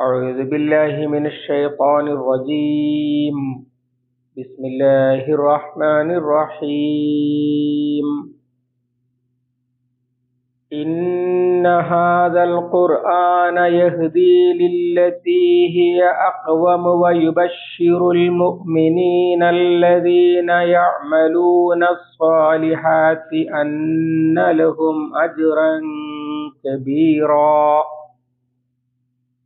أعوذ بالله من الشيطان الرجيم. بسم الله الرحمن الرحيم. إن هذا القرآن يهدي للتي هي أقوم ويبشر المؤمنين الذين يعملون الصالحات أن لهم أجرا كبيرا.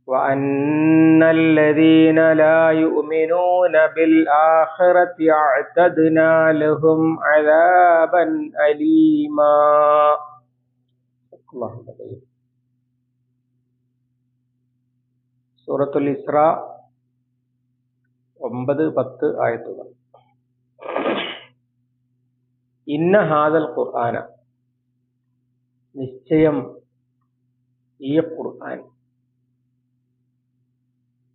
وأن الذين لا يؤمنون بالآخرة أعتدنا لهم عذابا أليما الله أكبر. സൂറത്തുൽ ഇസ്ര ഒമ്പത് പത്ത് ആയത്തുകൾ ഇന്ന ഹാദൽ ഖുർആന നിശ്ചയം ഈ ഖുർആൻ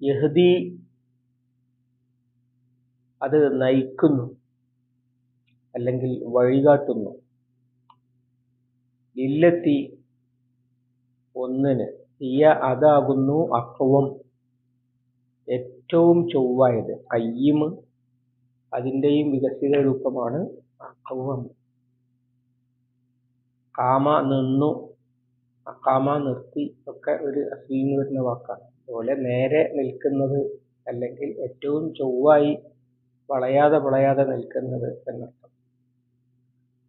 യഹ്ദി അത് നയിക്കുന്നു അല്ലെങ്കിൽ വഴികാട്ടുന്നു. ഇല്ലത്തി ഒന്നിന് തീയ അതാകുന്നു അക്കവം ഏറ്റവും ചൊവ്വായത് കയ്യിമ് അതിന്റെയും വികസിത രൂപമാണ് അക്കവം കാമ നിന്നു കാമ നിർത്തി ഒക്കെ ഒരു അസീന്ന് വരുന്ന വാക്കാണ്. അതുപോലെ നേരെ നിൽക്കുന്നത് അല്ലെങ്കിൽ ഏറ്റവും ചൊവ്വായി വളയാതെ വളയാതെ നിൽക്കുന്നത് എന്നർത്ഥം.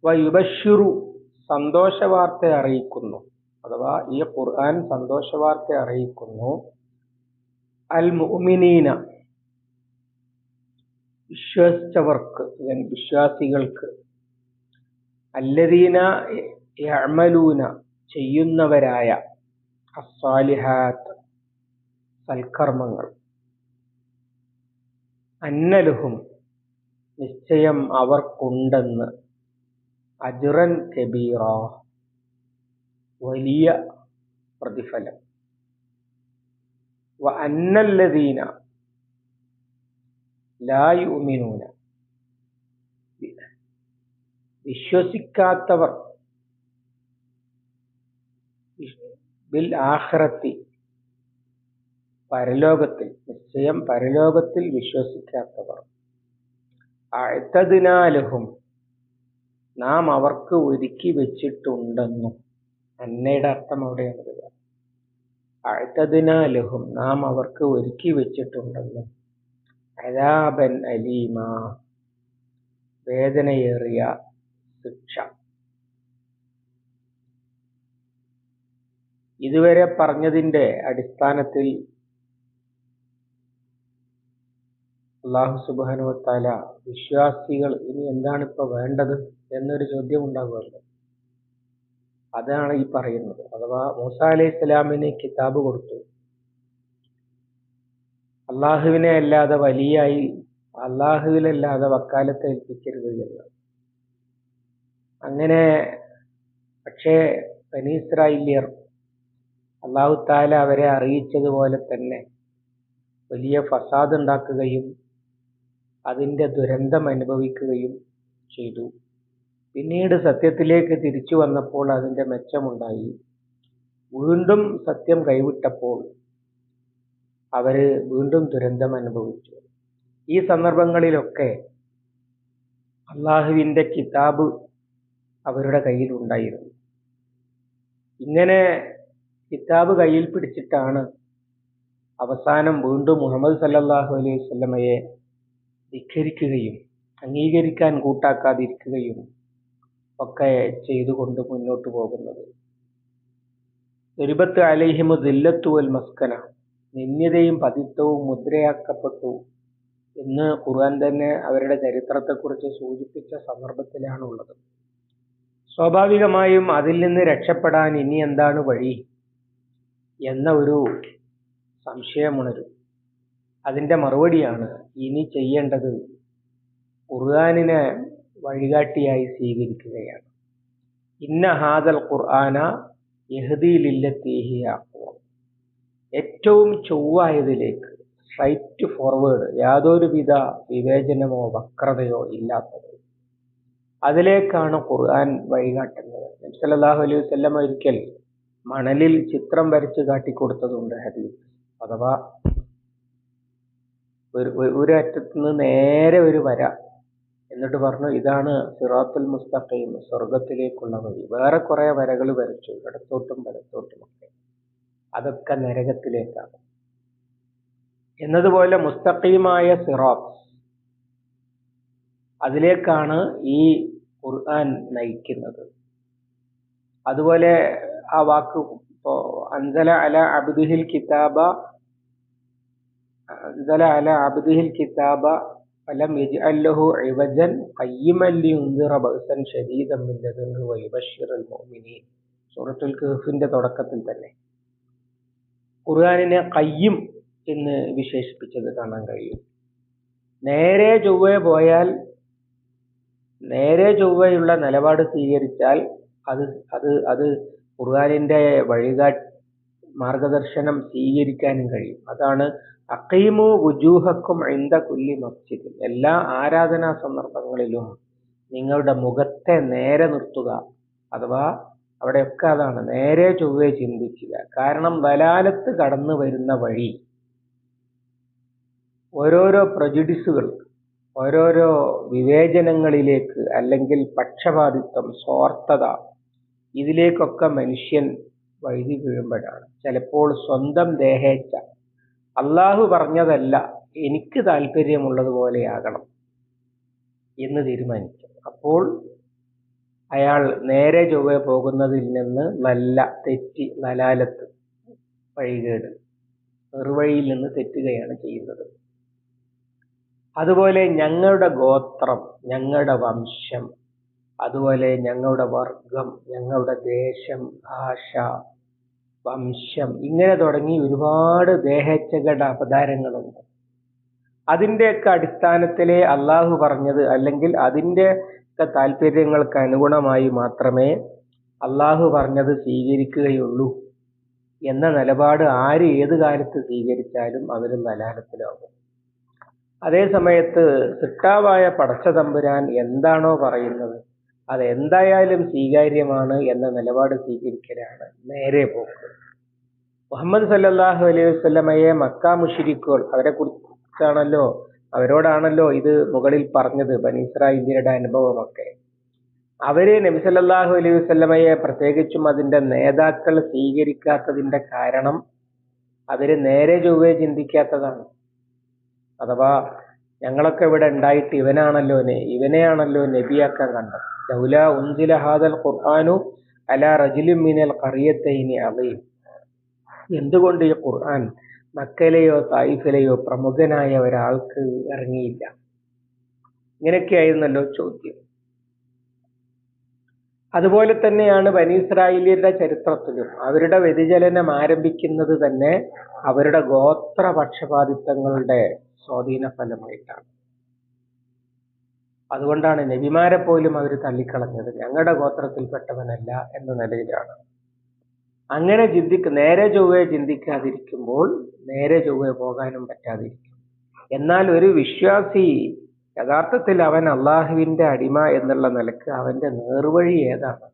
വയുബഷുറു സന്തോഷവാർത്ത അറിയിക്കുന്നു. അഥവാ ഈ ഖുർആൻ സന്തോഷവാർത്ത അറിയിക്കുന്നു. അൽ മുഅ്മിനീന വിശ്വസിച്ചവർക്ക് വിശ്വാസികൾക്ക് അല്ലദീന യമലൂന ചെയ്യുന്നവരായ അസ്സാലിഹാത്ത് സൽക്കർമ്മങ്ങൾ. അന്നലുഹും നിശ്ചയം അവർക്കുണ്ടെന്ന് അജുറൻ കബീറ വലിയ പ്രതിഫലം. വ അന്നല്ലദീന ലായുമിനൂന വിശ്വസിക്കാത്തവർ. ബിൽ ആഖിറത്തി പരലോകത്തിൽ നിശ്ചയം പരലോകത്തിൽ വിശ്വസിക്കാത്തവർ. അഴുത്തതിനാലുഹും നാം അവർക്ക് ഒരുക്കി വെച്ചിട്ടുണ്ടെന്നും അന്നയുടെ അർത്ഥം അവിടെയാണ് വരിക. അഴുത്തതിനാലുഹും നാം അവർക്ക് ഒരുക്കി വെച്ചിട്ടുണ്ടെന്നും അലാബൻ അലീമ വേദനയേറിയ ശിക്ഷ. ഇതുവരെ പറഞ്ഞതിന്റെ അടിസ്ഥാനത്തിൽ അള്ളാഹു സുബാനുവത്താല വിശ്വാസികൾ ഇനി എന്താണ് ഇപ്പൊ വേണ്ടത് എന്നൊരു ചോദ്യം ഉണ്ടാകുമല്ലോ. അതാണ് ഈ പറയുന്നത്. അഥവാ മൂസ അലൈഹി സ്വലാമിന് കിതാബ് കൊടുത്തു. അള്ളാഹുവിനെ അല്ലാതെ വലിയായി അള്ളാഹുവിലല്ലാതെ വക്കാലത്തെ ഏൽപ്പിക്കരുത് എന്ന്. അങ്ങനെ പക്ഷേ ബനീസ്രായില്യർ അള്ളാഹു താല അവരെ അറിയിച്ചതുപോലെ തന്നെ വലിയ ഫസാദ് ഉണ്ടാക്കുകയും അതിന്റെ ദുരന്തം അനുഭവിക്കുകയും ചെയ്തു. പിന്നീട് സത്യത്തിലേക്ക് തിരിച്ചു വന്നപ്പോൾ അതിന്റെ മെച്ചമുണ്ടായി. വീണ്ടും സത്യം കൈവിട്ടപ്പോൾ അവർ വീണ്ടും ദുരന്തം അനുഭവിച്ചു. ഈ സന്ദർഭങ്ങളിലൊക്കെ അള്ളാഹുവിന്റെ കിതാബ് അവരുടെ കയ്യിലുണ്ടായിരുന്നു. ഇങ്ങനെ കിതാബ് കയ്യിൽ പിടിച്ചിട്ടാണ് അവസാനം വീണ്ടും മുഹമ്മദ് സല്ലല്ലാഹു അലൈഹി വസല്ലമയെ ധിഖരിക്കുകയും അംഗീകരിക്കാൻ കൂട്ടാക്കാതിരിക്കുകയും ഒക്കെ ചെയ്തുകൊണ്ട് മുന്നോട്ട് പോകുന്നത്. നിന്ദ്യതയും പതിത്വവും മുദ്രയാക്കപ്പെട്ടു എന്ന് ഖുർആൻ തന്നെ അവരുടെ ചരിത്രത്തെക്കുറിച്ച് സൂചിപ്പിച്ച സന്ദർഭത്തിലാണുള്ളത്. സ്വാഭാവികമായും അതിൽ നിന്ന് രക്ഷപ്പെടാൻ ഇനി എന്താണ് വഴി? എന്ന ഒരു സംശയമുണരും. അതിന്റെ മറുപടിയാണ് ഇനി ചെയ്യേണ്ടത് ഖുർആാനിനെ വഴികാട്ടിയായി സ്വീകരിക്കുകയാണ്. ഇന്ന ഹാദൽ ഖുർആന യഹദിയിലില്ലത്തീഹിയ ഏറ്റവും ചൊവ്വായതിലേക്ക് സ്ട്രൈറ്റ് ഫോർവേഡ് യാതൊരുവിധ വിവേചനമോ വക്രതയോ ഇല്ലാത്തത്. അതിലേക്കാണ് ഖുർആൻ വഴികാട്ടുന്നത്. നബ്സല്ലാഹു അലൈഹി വല്ലം ഒരിക്കൽ മണലിൽ ചിത്രം വരച്ച് കാട്ടിക്കൊടുത്തതുണ്ട് ഹദീസ്. അഥവാ ഒരു ഒരു അറ്റത്തു നിന്ന് നേരെ ഒരു വര. എന്നിട്ട് പറഞ്ഞു ഇതാണ് സിറാത്തുൽ മുസ്തഖീം സ്വർഗത്തിലേക്കുള്ള വഴി. വേറെ കുറെ വരകൾ വരച്ചു. ഇടത്തോട്ടും വലത്തോട്ടും ഒക്കെ അതൊക്കെ നരകത്തിലേക്കാണ്. എന്നതുപോലെ മുസ്തഖീമായ സിറാത്ത്. അതിലേക്കാണ് ഈ ഖുർആൻ നയിക്കുന്നത്. അതുപോലെ ആ വാക്ക് അൻസല അല അബ്ദിഹിൽ കിതാബ മുഅ്മിനീൻ സൂറത്തുൽ തുടക്കത്തിൽ തന്നെ. ഖുർആാനിനെ കയ്യും എന്ന് വിശേഷിപ്പിച്ചത് കാണാൻ കഴിയും. നേരെ ചൊവ്വേ പോയാൽ നേരെ ചൊവ്വയുള്ള നിലപാട് സ്വീകരിച്ചാൽ അത് അത് അത് ഖുർആാനിന്റെ വഴികാ മാർഗദർശനം സ്വീകരിക്കാനും കഴിയും. അതാണ് അക്കീമു വുജൂഹക്കും ഇന്ത കുല്ലി മസ്ജിദ് എല്ലാ ആരാധനാ സന്ദർഭങ്ങളിലും നിങ്ങളുടെ മുഖത്തെ നേരെ നിർത്തുക. അഥവാ അവിടെയൊക്കെ അതാണ് നേരെ ചൊവ്വേ ചിന്തിക്കുക. കാരണം വലാലത്ത് കടന്നു വരുന്ന വഴി ഓരോരോ പ്രജുഡിസുകൾ ഓരോരോ വിവേചനങ്ങളിലേക്ക് അല്ലെങ്കിൽ പക്ഷപാതിത്വം സ്വാർത്ഥത ഇതിലേക്കൊക്കെ മനുഷ്യൻ വഴുതി വീഴുമ്പോഴാണ്. ചിലപ്പോൾ സ്വന്തം ദേഹേച്ഛ അള്ളാഹു പറഞ്ഞതല്ല എനിക്ക് താല്പര്യമുള്ളതുപോലെയാകണം എന്ന് തീരുമാനിക്കും അപ്പോൾ അയാൾ നേരെ ചൊവ്വെ പോകുന്നതിൽ നിന്ന് നല്ല തെറ്റി നലാലത്ത് വഴികേട് നെറുവഴിയിൽ നിന്ന് തെറ്റുകയാണ് ചെയ്യുന്നത്. അതുപോലെ ഞങ്ങളുടെ ഗോത്രം ഞങ്ങളുടെ വംശം അതുപോലെ ഞങ്ങളുടെ വർഗം ഞങ്ങളുടെ ദേശം ഭാഷ വംശം. ഇങ്ങനെ തുടങ്ങി ഒരുപാട് ദേഹച്ചകട അപധാരങ്ങളുണ്ട് അതിന്റെയൊക്കെ അടിസ്ഥാനത്തിലെ അള്ളാഹു പറഞ്ഞത് അല്ലെങ്കിൽ അതിന്റെ ഒക്കെ താല്പര്യങ്ങൾക്ക് അനുഗുണമായി മാത്രമേ അള്ളാഹു പറഞ്ഞത് സ്വീകരിക്കുകയുള്ളൂ എന്ന നിലപാട് ആര് ഏത് കാലത്ത് സ്വീകരിച്ചാലും അവർ നലാലത്തിലാകും അതേ സമയത്ത് സിട്ടാവായ പടച്ച തമ്പുരാൻ എന്താണോ പറയുന്നത് അത് എന്തായാലും സ്വീകാര്യമാണ് എന്ന നിലപാട് സ്വീകരിക്കലാണ്. നേരെ പോക്ക്. മുഹമ്മദ് സല്ലാഹു അലൈഹി വസ്ലമയെ മക്ക മുഷിരിക്കുകൾ അവരെ കുറിച്ചാണല്ലോ അവരോടാണല്ലോ ഇത് മുകളിൽ പറഞ്ഞത് ബനീസ്രായില്യരുടെ അനുഭവമൊക്കെ. അവർ നബിസല്ലാഹു അലൈഹി വസ്ലമയെ പ്രത്യേകിച്ചും അതിന്റെ നേതാക്കൾ സ്വീകരിക്കാത്തതിന്റെ കാരണം അവർ നേരെ ചൊവ്വേ ചിന്തിക്കാത്തതാണ്. അഥവാ ഞങ്ങളൊക്കെ ഇവിടെ ഉണ്ടായിട്ട് ഇവനാണല്ലോ ഇവനെയാണല്ലോ നബിയാക്കാൻ കണ്ടത്. ലൗല ഉൻസില ഹാദൽ ഖുർആാനു അല റജുലിൻ മിനൽ ഖറിയത്തൈനി അലീം. എന്തുകൊണ്ട് ഈ ഖുർആൻ മക്കയിലെയോ തായിഫിലെയോ പ്രമുഖനായ ഒരാൾക്ക് ഇറങ്ങിയില്ല? ഇങ്ങനെയൊക്കെയായിരുന്നല്ലോ ചോദ്യം. അതുപോലെ തന്നെയാണ് ബനീസ്രായേലിയരുടെ ചരിത്രത്തിലും. അവരുടെ വ്യതിചലനം ആരംഭിക്കുന്നത് തന്നെ അവരുടെ ഗോത്ര പക്ഷപാതിത്വങ്ങളുടെ സ്വാധീന ഫലമായിട്ടാണ് അതുകൊണ്ടാണ് നബിമാരെ പോലും അവർ തള്ളിക്കളഞ്ഞത്. ഞങ്ങളുടെ ഗോത്രത്തിൽപ്പെട്ടവനല്ല എന്ന നിലയിലാണ്. അങ്ങനെ ചിന്തിക്ക നേരെ ചൊവ്വയെ ചിന്തിക്കാതിരിക്കുമ്പോൾ നേരെ ചൊവ്വയെ പോകാനും പറ്റാതിരിക്കും. എന്നാൽ ഒരു വിശ്വാസി യഥാർത്ഥത്തിൽ അവൻ അള്ളാഹുവിന്റെ അടിമ എന്നുള്ള നിലയ്ക്ക് അവന്റെ നേർവഴി ഏതാണ്?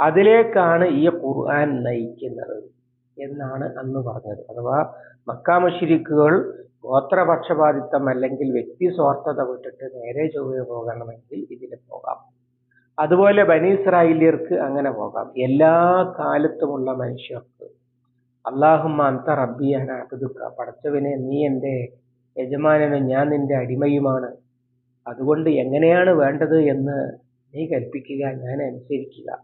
അതിലേക്കാണ് ഈ ഖുർആൻ നയിക്കുന്നത്. എന്നാണ് അന്ന് പറഞ്ഞത്. അഥവാ മക്കാമുഷിരിക്കുകൾ ഗോത്രപക്ഷപാതിത്വം അല്ലെങ്കിൽ വ്യക്തി സ്വാർത്ഥത വിട്ടിട്ട് നേരെ ചൊവ്വയെ പോകണമെങ്കിൽ ഇതിന് പോകാം. അതുപോലെ ബനീസ്രായിലിയർക്ക് അങ്ങനെ പോകാം. എല്ലാ കാലത്തുമുള്ള മനുഷ്യർക്ക് അള്ളാഹുമ്മ അന്ത റബ്ബിയാന അബ്ദുക്ക നീ എന്റെ യജമാനനും ഞാൻ നിന്റെ അടിമയുമാണ്. അതുകൊണ്ട് എങ്ങനെയാണ് വേണ്ടത് എന്ന് നീ കൽപ്പിക്കുക ഞാൻ അനുസരിക്കുക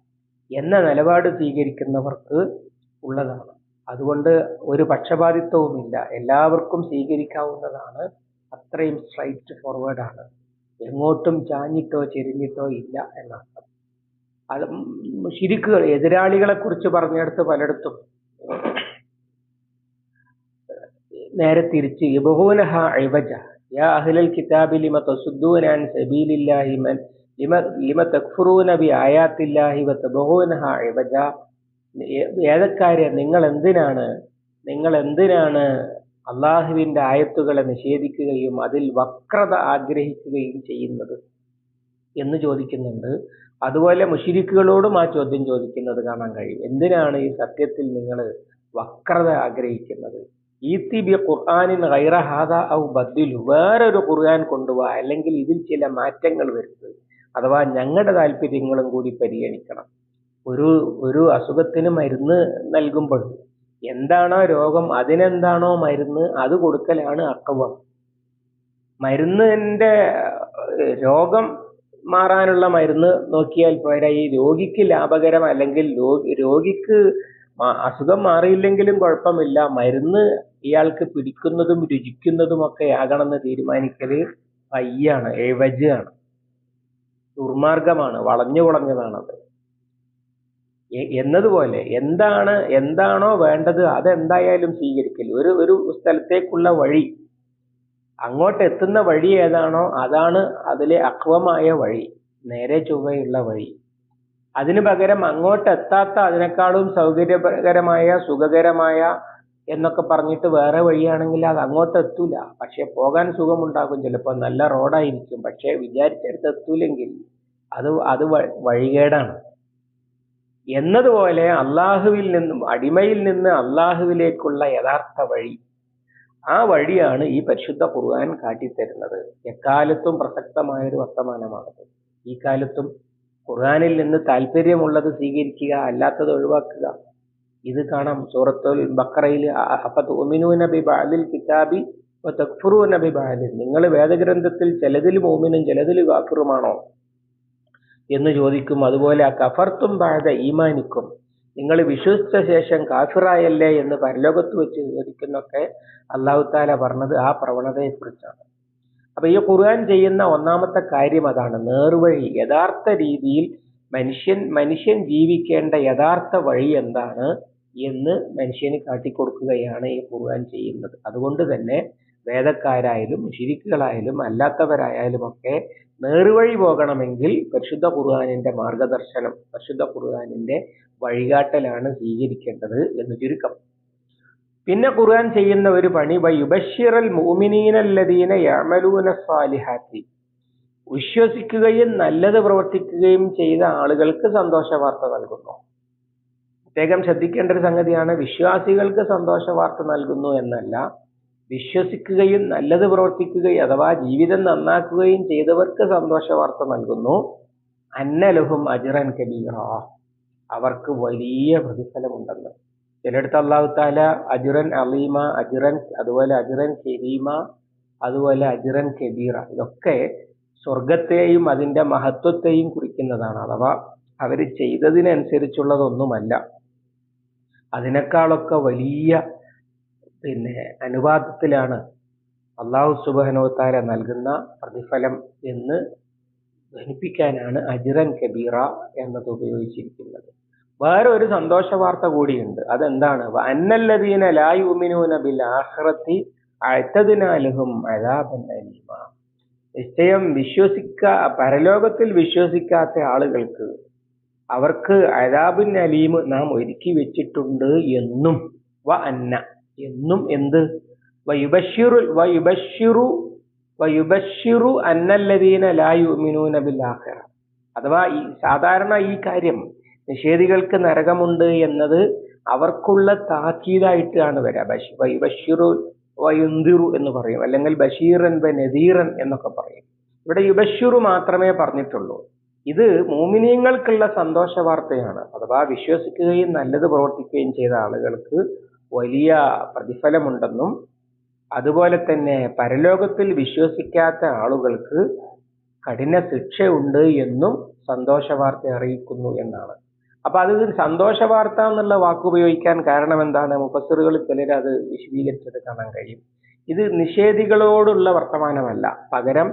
എന്ന നിലപാട് സ്വീകരിക്കുന്നവർക്ക് ഉള്ളതാണ്. അതുകൊണ്ട് ഒരു പക്ഷപാതിത്വവുമില്ല. എല്ലാവർക്കും സ്വീകരിക്കാവുന്നതാണ്. അത്രയും സ്ട്രൈറ്റ് ഫോർവേഡ് ആണ്. എങ്ങോട്ടും ചാഞ്ഞിട്ടോ ചെരിഞ്ഞിട്ടോ ഇല്ല എന്നർത്ഥം. അത് ശിരിക്കുകൾ എതിരാളികളെ കുറിച്ച് പറഞ്ഞെടുത്ത് പലയിടത്തും നേരെ തിരിച്ച് യബഹൂനഹ ഐവജ യാ അഹ്ലൽ കിതാബി ലിമ തസുദ്ദൂനാൻ സബീലില്ലാഹി മൻ ലിമ ലിമ ബി ആയാത്തില്ലാഹി വ തബഹൂനഹ ഏതക്കാരെ നിങ്ങൾ എന്തിനാണ് നിങ്ങൾ എന്തിനാണ് അള്ളാഹുവിന്റെ ആയത്തുകളെ നിഷേധിക്കുകയും അതിൽ വക്രത ആഗ്രഹിക്കുകയും ചെയ്യുന്നത്? എന്ന് ചോദിക്കുന്നുണ്ട്. അതുപോലെ മുഷിരിക്കുകളോടും ആ ചോദ്യം ചോദിക്കുന്നത് കാണാൻ കഴിയും. എന്തിനാണ് ഈ സത്യത്തിൽ നിങ്ങൾ വക്രത ആഗ്രഹിക്കുന്നത്? ഈത്തി ബി ഖുർആാനിൻ ഗൈറ ഹാദ ഔ ബദ്ദിലു വേറൊരു ഖുർആൻ കൊണ്ടുപോവാ അല്ലെങ്കിൽ ഇതിൽ ചില മാറ്റങ്ങൾ വരുത്തുക അഥവാ ഞങ്ങളുടെ താല്പര്യങ്ങളും കൂടി പരിഗണിക്കണം. ഒരു ഒരു അസുഖത്തിന് മരുന്ന് നൽകുമ്പോൾ എന്താണോ രോഗം അതിനെന്താണോ മരുന്ന് അത് കൊടുക്കലാണ് അക്കവം മരുന്നിന്റെ രോഗം മാറാനുള്ള മരുന്ന് നോക്കിയാൽ പോരാ ഈ രോഗിക്ക് ലാഭകരം അല്ലെങ്കിൽ രോഗിക്ക് അസുഖം മാറിയില്ലെങ്കിലും കുഴപ്പമില്ല. മരുന്ന് ഇയാൾക്ക് പിടിക്കുന്നതും രുചിക്കുന്നതും ഒക്കെ ആകണമെന്ന് തീരുമാനിക്കൽ പയ്യാണ് ആണ്. ദുർമാർഗമാണ് വളഞ്ഞു കുളഞ്ഞതാണത് എന്നതുപോലെ എന്താണ് എന്താണോ വേണ്ടത് അതെന്തായാലും സ്വീകരിക്കൽ ഒരു ഒരു സ്ഥലത്തേക്കുള്ള വഴി അങ്ങോട്ട് എത്തുന്ന വഴി ഏതാണോ അതാണ് അതിലെ അക്വമായ വഴി നേരെ ചൊവ്വയുള്ള വഴി. അതിനു പകരം അങ്ങോട്ട് എത്താത്ത അതിനേക്കാളും സൗകര്യകരമായ സുഖകരമായ എന്നൊക്കെ പറഞ്ഞിട്ട് വേറെ വഴിയാണെങ്കിൽ അത് അങ്ങോട്ട് എത്തൂല പക്ഷെ പോകാൻ സുഖമുണ്ടാകും. ചിലപ്പോൾ നല്ല റോഡായിരിക്കും. പക്ഷെ വിചാരിച്ചെടുത്ത് എത്തൂലെങ്കിൽ അത് അത് വഴികേടാണ്. എന്നതുപോലെ അള്ളാഹുവിൽ നിന്നും അടിമയിൽ നിന്ന് അള്ളാഹുവിലേക്കുള്ള യഥാർത്ഥ വഴി. ആ വഴിയാണ് ഈ പരിശുദ്ധ ഖുർആൻ കാട്ടിത്തരുന്നത്. എക്കാലത്തും പ്രസക്തമായ ഒരു വർത്തമാനമാണത്. ഈ കാലത്തും ഖുർആനിൽ നിന്ന് താല്പര്യമുള്ളത് സ്വീകരിക്കുക അല്ലാത്തത് ഒഴിവാക്കുക. ഇത് കാണാം. സൂറത്തുൽ ബക്കറയിൽ അപ്പത്തുമിനൂന ബി കിതാബി തക്ഫുറൂന നബി ബഅദിൽ നിങ്ങൾ വേദഗ്രന്ഥത്തിൽ ചിലതിൽ മോമിനും ചിലതിൽ കാഫിറുമാണോ? എന്ന് ചോദിക്കും. അതുപോലെ ആ കഫർത്തും ബാധ ഈമാനിക്കും. നിങ്ങൾ വിശ്വസിച്ച ശേഷം കാഫിറായല്ലേ? എന്ന് പരലോകത്ത് വെച്ച് ചോദിക്കുന്നൊക്കെ അള്ളാഹു താല പറഞ്ഞത് ആ പ്രവണതയെക്കുറിച്ചാണ്. അപ്പൊ ഈ ഖുർആൻ ചെയ്യുന്ന ഒന്നാമത്തെ കാര്യം അതാണ്. നേർവഴി യഥാർത്ഥ രീതിയിൽ മനുഷ്യൻ മനുഷ്യൻ ജീവിക്കേണ്ട യഥാർത്ഥ വഴി എന്താണ് എന്ന് മനുഷ്യന് കാട്ടിക്കൊടുക്കുകയാണ് ഈ ഖുർആൻ ചെയ്യുന്നത്. അതുകൊണ്ട് തന്നെ വേദക്കാരായാലും ശിരിക്കുകളായാലും അല്ലാത്തവരായാലും ഒക്കെ നേർവഴി പോകണമെങ്കിൽ പരിശുദ്ധ ഖുർആാനിന്റെ മാർഗദർശനം പരിശുദ്ധ ഖുർആാനിന്റെ വഴികാട്ടലാണ് സ്വീകരിക്കേണ്ടത് എന്ന് ചുരുക്കം. പിന്നെ ഖുർആൻ ചെയ്യുന്ന ഒരു പണി വയുബഷിറൽ മൂമിനീനല്ലദീന യമലൂന സാലിഹാത്തി വിശ്വസിക്കുകയും നല്ലത് പ്രവർത്തിക്കുകയും ചെയ്ത ആളുകൾക്ക് സന്തോഷ വാർത്ത നൽകുന്നു. പ്രത്യേകം ശ്രദ്ധിക്കേണ്ട ഒരു സംഗതിയാണ് വിശ്വാസികൾക്ക് സന്തോഷ വാർത്ത നൽകുന്നു എന്നല്ല. വിശ്വസിക്കുകയും നല്ലത് പ്രവർത്തിക്കുകയും അഥവാ ജീവിതം നന്നാക്കുകയും ചെയ്തവർക്ക് സന്തോഷ വാർത്ത നൽകുന്നു. അന്നലഹും അജ്റൻ കബീറ. അവർക്ക് വലിയ പ്രതിഫലമുണ്ടെന്ന്. ചിലയിടത്ത് അള്ളാഹു താല അജുറൻ അലീമ അജുറൻ അതുപോലെ അജുറൻ കരീമ അതുപോലെ അജുറൻ കബീറ. ഇതൊക്കെ സ്വർഗത്തെയും അതിന്റെ മഹത്വത്തെയും കുറിക്കുന്നതാണ്. അഥവാ അവർ ചെയ്തതിനനുസരിച്ചുള്ളതൊന്നുമല്ല. അതിനേക്കാളൊക്കെ വലിയ പിന്നെ അനുപാതത്തിലാണ് അള്ളാഹു സുബഹനോത്താര നൽകുന്ന പ്രതിഫലം എന്ന് ധനിപ്പിക്കാനാണ് അജിറൻ കബീറ എന്നത് ഉപയോഗിച്ചിരിക്കുന്നത്. വേറെ ഒരു സന്തോഷ വാർത്ത കൂടിയുണ്ട്. അതെന്താണ്? അന്നല്ലദീന ലായുമിനൂന ബിൽ ആഹ്റത്തി അഴത്തതിനാലുഹും അഴാബൻ അലീമ. നിശ്ചയം വിശ്വസിക്ക പരലോകത്തിൽ വിശ്വസിക്കാത്ത ആളുകൾക്ക് അവർക്ക് അഴാബിൻ അലീം നാം ഒരുക്കി വെച്ചിട്ടുണ്ട് എന്നും. വ അന്ന. എന്നും എന്ത്? അന്നല്ലദീന അഥവാ ഈ സാധാരണ ഈ കാര്യം നിഷേധികൾക്ക് നരകമുണ്ട് എന്നത് അവർക്കുള്ള താക്കീതായിട്ടാണ് വരിക ബഷി വയുബഷിറു വയുന്തിറു എന്ന് പറയും. അല്ലെങ്കിൽ ബഷീറൻ ബ നദീറൻ എന്നൊക്കെ പറയും. ഇവിടെ യുബഷിറു മാത്രമേ പറഞ്ഞിട്ടുള്ളൂ. ഇത് മോമിനിയങ്ങൾക്കുള്ള സന്തോഷ വാർത്തയാണ് അഥവാ വിശ്വസിക്കുകയും നല്ലത് പ്രവർത്തിക്കുകയും ചെയ്ത ആളുകൾക്ക് വലിയ പ്രതിഫലമുണ്ടെന്നും അതുപോലെ തന്നെ പരലോകത്തിൽ വിശ്വസിക്കാത്ത ആളുകൾക്ക് കഠിന ശിക്ഷയുണ്ട് എന്നും സന്തോഷ വാർത്ത അറിയിക്കുന്നു എന്നാണ്. അപ്പൊ അത് സന്തോഷ വാർത്ത എന്നുള്ള വാക്ക് ഉപയോഗിക്കാൻ കാരണം എന്താണ് മുപ്പസറുകൾ ചിലർ അത് വിശദീകരിച്ചത് കാണാൻ കഴിയും. ഇത് നിഷേധികളോടുള്ള വർത്തമാനമല്ല. പകരം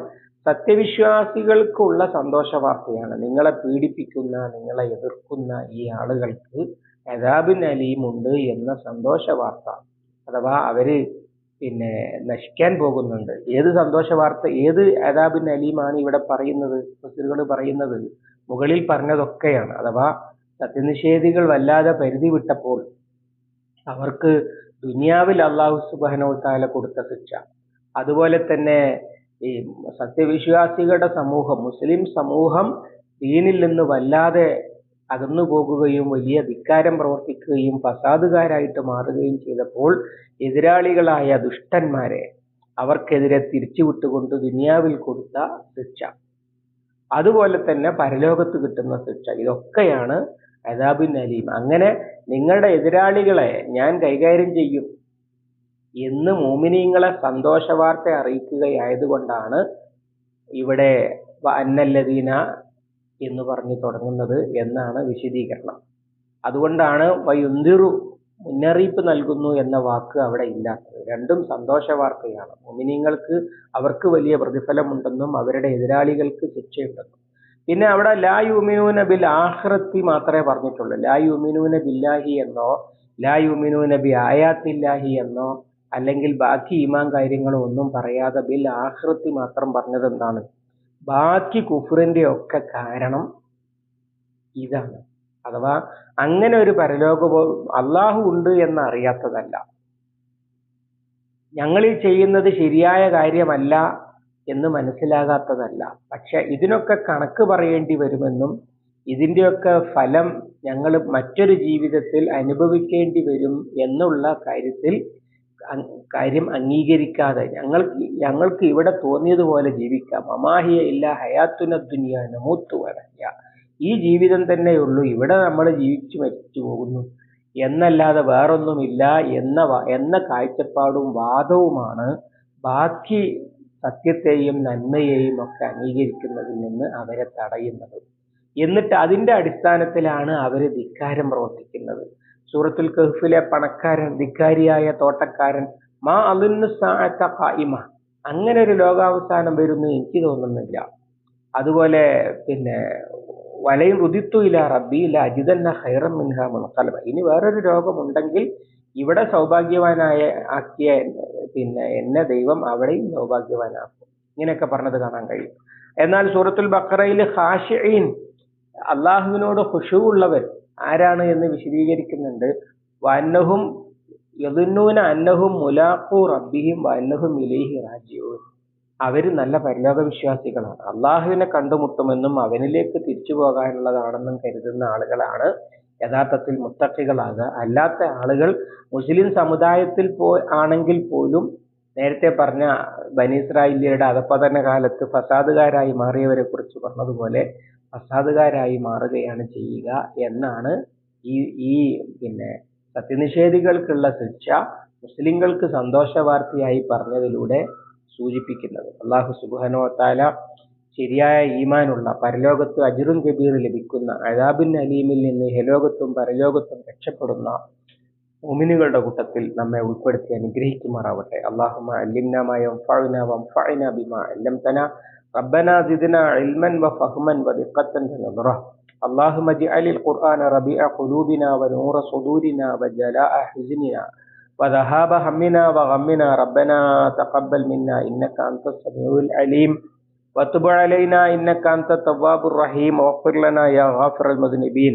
സത്യവിശ്വാസികൾക്കുള്ള സന്തോഷ വാർത്തയാണ് നിങ്ങളെ പീഡിപ്പിക്കുന്ന നിങ്ങളെ എതിർക്കുന്ന ഈ ആളുകൾക്ക് അദാബിൻ അലീമുണ്ട് എന്ന സന്തോഷ വാർത്ത അഥവാ അവർ പിന്നെ നശിക്കാൻ പോകുന്നുണ്ട്. ഏത് സന്തോഷ വാർത്ത ഏത് അദാബിൻ അലീമാണ് ഇവിടെ പറയുന്നത് മുസ്ലിങ്ങൾ പറയുന്നത് മുകളിൽ പറഞ്ഞതൊക്കെയാണ്. അഥവാ സത്യനിഷേധികൾ വല്ലാതെ പരിധി വിട്ടപ്പോൾ അവർക്ക് ദുനിയാവിൽ അള്ളാഹു സുബാനോ താല കൊടുത്ത ശിക്ഷ. അതുപോലെ തന്നെ ഈ സത്യവിശ്വാസികളുടെ സമൂഹം മുസ്ലിം സമൂഹം ദീനിൽ നിന്ന് വല്ലാതെ അകന്നു പോകുകയും വലിയ ധിക്കാരം പ്രവർത്തിക്കുകയും ഫസാദുകാരായിട്ട് മാറുകയും ചെയ്തപ്പോൾ എതിരാളികളായ ദുഷ്ടന്മാരെ അവർക്കെതിരെ തിരിച്ചുവിട്ടുകൊണ്ട് ദുനിയാവിൽ കൊടുത്ത ശിക്ഷ. അതുപോലെ തന്നെ പരലോകത്ത് കിട്ടുന്ന ശിക്ഷ. ഇതൊക്കെയാണ് അദാബിൻ അലീം. അങ്ങനെ നിങ്ങളുടെ എതിരാളികളെ ഞാൻ കൈകാര്യം ചെയ്യും എന്ന് മോമിനീങ്ങളെ സന്തോഷ വാർത്ത അറിയിക്കുകയായതുകൊണ്ടാണ് ഇവിടെ അന്നല്ലദീന എന്ന് പറഞ്ഞു തുടങ്ങുന്നത് എന്നാണ് വിശദീകരണം. അതുകൊണ്ടാണ് വയുന്തിറു മുന്നറിയിപ്പ് നൽകുന്നു എന്ന വാക്ക് അവിടെ ഇല്ലാത്തത്. രണ്ടും സന്തോഷ വാർത്തയാണ്. മുമിനിങ്ങൾക്ക് അവർക്ക് വലിയ പ്രതിഫലമുണ്ടെന്നും അവരുടെ എതിരാളികൾക്ക് ശിക്ഷയുണ്ടെന്നും. പിന്നെ അവിടെ ലാ യുമിനൂന ബിൽ ആഹ്റത്തി മാത്രമേ പറഞ്ഞിട്ടുള്ളൂ. ലാ യുമിനൂന ബില്ലാഹി എന്നോ ലാ യുമിനൂന ബി ആയാത്തില്ലാഹി എന്നോ അല്ലെങ്കിൽ ബാക്കി ഈമാൻ കാര്യങ്ങളോ ഒന്നും പറയാതെ ബിൽ ആഹ്റത്തി മാത്രം പറഞ്ഞത് എന്താണ് ബാക്കി കുഫറിന്റെ ഒക്കെ കാരണം ഇതാണ്. അഥവാ അങ്ങനെ ഒരു പരലോക അള്ളാഹു ഉണ്ട് എന്ന് അറിയാത്തതല്ല ഞങ്ങളിൽ ചെയ്യുന്നത് ശരിയായ കാര്യമല്ല എന്ന് മനസ്സിലാകാത്തതല്ല. പക്ഷെ ഇതിനൊക്കെ കണക്ക് പറയേണ്ടി വരുമെന്നും ഇതിന്റെയൊക്കെ ഫലം ഞങ്ങൾ മറ്റൊരു ജീവിതത്തിൽ അനുഭവിക്കേണ്ടി വരും എന്നുള്ള കാര്യത്തിൽ കാര്യം അംഗീകരിക്കാതെ ഞങ്ങൾക്ക് ഞങ്ങൾക്ക് ഇവിടെ തോന്നിയതുപോലെ ജീവിക്കാം. അമാഹിയ ഇല്ല ഹയാത്തുന ദുനിയ നമൂത്തു വരയ്യ ഈ ജീവിതം തന്നെയുള്ളൂ ഇവിടെ നമ്മൾ ജീവിച്ചു മരിച്ചു പോകുന്നു. എന്നല്ലാതെ വേറൊന്നുമില്ല എന്ന എന്ന കാഴ്ചപ്പാടും വാദവുമാണ് ബാക്കി സത്യത്തെയും നന്മയെയും ഒക്കെ അംഗീകരിക്കുന്നതിൽ നിന്ന് അവരെ തടയുന്നത്. എന്നിട്ട് അതിന്റെ അടിസ്ഥാനത്തിലാണ് അവർ ധിക്കാരം പ്രവർത്തിക്കുന്നത്. സൂറത്തുൽ കഹ്ഫിലെ പണക്കാരൻ ധിക്കാരിയായ തോട്ടക്കാരൻ മാ അലുന്നു ഖായിമ. അങ്ങനെ ഒരു ലോകാവസാനം വരുന്നു എനിക്ക് തോന്നുന്നില്ല. അതുപോലെ പിന്നെ വലയും റുദിത്തു റബ്ബിയില അജിതന്ന ഹൈറം മിൻഹ മുൻകലബ ഇനി വേറൊരു രോഗമുണ്ടെങ്കിൽ ഇവിടെ സൗഭാഗ്യവാനായ ആക്കിയ പിന്നെ എന്നെ ദൈവം അവിടെയും സൗഭാഗ്യവാനാക്കും. ഇങ്ങനെയൊക്കെ പറഞ്ഞത് കാണാൻ കഴിയും. എന്നാൽ സൂറത്തുൽ ബക്കറയിൽ ഹാഷിഈൻ അള്ളാഹുവിനോട് ഖുഷുവുള്ളവർ ആരാണ് എന്ന് വിശദീകരിക്കുന്നുണ്ട്. വന്നഹും യദുന്നൂന അന്നഹും മുലാഖു റബ്ബിയും വന്നഹും ഇലൈഹി റാജിഊൻ. അവർ നല്ല പരലോക വിശ്വാസികളാണ് അള്ളാഹുവിനെ കണ്ടുമുട്ടുമെന്നും അവനിലേക്ക് തിരിച്ചു പോകാനുള്ളതാണെന്നും കരുതുന്ന ആളുകളാണ് യഥാർത്ഥത്തിൽ മുത്തക്കികളാകുക അല്ലാത്ത ആളുകൾ മുസ്ലിം സമുദായത്തിൽ പോ ആണെങ്കിൽ പോലും നേരത്തെ പറഞ്ഞ ബനീസ്രായില്യയുടെ അധപ്പതന കാലത്ത് ഫസാദുകാരായി മാറിയവരെ കുറിച്ച് പറഞ്ഞതുപോലെ ഫസാദുകാരായി മാറുകയാണ് ചെയ്യുക എന്നാണ് ഈ ഈ പിന്നെ സത്യനിഷേധികൾക്കുള്ള ശിക്ഷ മുസ്ലിങ്ങൾക്ക് സന്തോഷവാർത്തയായി പറഞ്ഞതിലൂടെ സൂചിപ്പിക്കുന്നത്. അള്ളാഹു സുബാനോത്താല താല ശരിയായ ഈമാനുള്ള പരലോകത്ത് അജിറും കബീർ ലഭിക്കുന്ന അഴാബിൻ അലീമിൽ നിന്ന് ഹെലോകത്തും പരലോകത്തും രക്ഷപ്പെടുന്ന മുമിനുകളുടെ കൂട്ടത്തിൽ നമ്മെ ഉൾപ്പെടുത്തി അനുഗ്രഹിക്കുമാറാവട്ടെ അള്ളാഹുമ അല്ലിംന വംഫഅന വംഫഅന ബിമാ അല്ലംതന ربنا زدنا علما وفهما ودقة ونظرة اللهم اجعل القرآن ربيع قلوبنا ونور صدورنا وجلاء حزننا وذهاب همنا وغمنا ربنا تقبل منا إنك أنت السميع العليم وتب علينا إنك أنت التواب الرحيم واغفر لنا يا غافر المذنبين